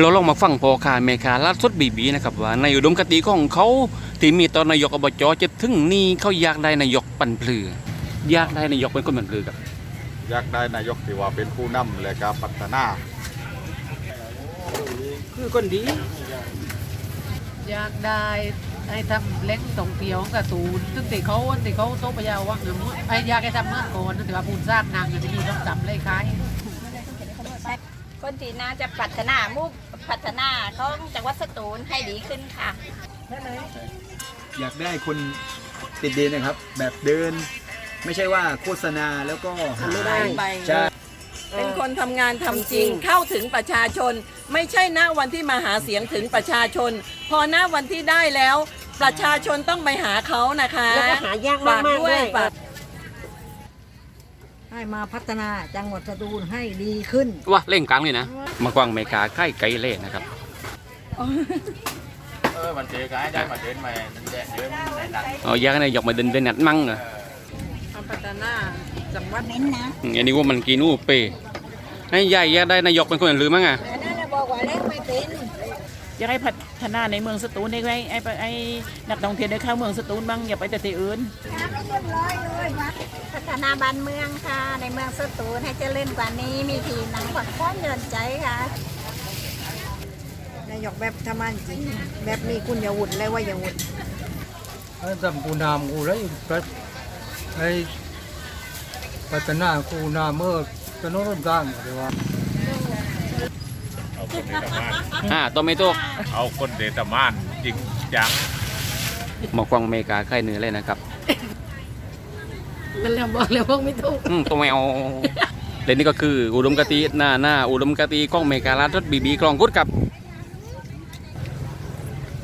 เราลองมาฟังพอคาเมคาลาดสดบีบีนะครับว่าในอุดมคติของเขาที่มีตอนนายกอบจจะถึงนี่เขาอยากได้นายกปั่นปลืออยากได้นายกเป็นคนปั่นปลือครับอยากได้นายกที่ว่าเป็นผู้นำและก็พัฒนาคือคนดี อยากได้ไอ้ทำเล็กตรงเตียวกับตูนซึ่งติเขาติเขาโต๊ะปะยาวว่าเงินไอ้อยากให้ทำเมื่อก่อนนะแต่ว่าปูนสร้างนางกันที่นี่ต้องจำเลยคล้าย คนที่น่าจะพัฒนามุกพัฒนาของจังหวัดสตูลให้ดีขึ้นค่ะ อยากได้คนติดดินนะครับ แบบเดิน ไม่ใช่ว่าโฆษณาแล้วก็หาไม่ได้ใช่เป็นคนทำงานทำจริง เข้าถึงประชาชน ไม่ใช่ณวันที่มาหาเสียงถึงประชาชน พอณวันที่ได้แล้ว ประชาชนต้องไปหาเขานะคะแล้วก็หายากมากๆฝด้วยด้วย ฝาก ให้มาพัฒนาจังหวัดสตูลให้ดีขึ้นว่าเล่งกลางเลยนะมากวางเมกาใกล้ไกลเล่นะครับเออมันเจอกันได้มาเดินมาเดินเดินในหนังเอาอยากให้นายกมาเดินเดินนัดมั่งเหรอพัฒนาจังหวัดเน้นนะอืมอันนี้ว่ามันกีนูเปให้ใหญ่อยากได้นายกเป็นคนหรือมั้งอะ อยากให้พัฒนาในเมืองสตูลได้ไหมไอ้ไอ้นักท่องเที่ยวได้เข้าเมืองสตูลบ้างอย่าไปแต่ที่อื่นพัฒนาบ้านเมืองค่ะ ในเมืองสตูลให้เจริญกว่านี้มีที่หนังผ่อนคลายเงินใจค่ะนายกแบบทำงานจริงแบบมีคุณยาวุฒิและวัยวุฒิให้ทำกูนามกูเลยประให้พัฒนากูนามเมื่อถนนร่นกลางเดี๋ยวว่า อ่าตัวไม่ตกเอาคนเดตามานจริงจังมากวางเมกาใกล้เนื้อเลยนะครับมันเรื่องบอกเลยว่าไม่ถูกอืมตัวแมวและนี่ก็คืออุดมกติหน้าหน้าอุดมกติกล้องเมกาลาดรถบีบีกลองกุดกับ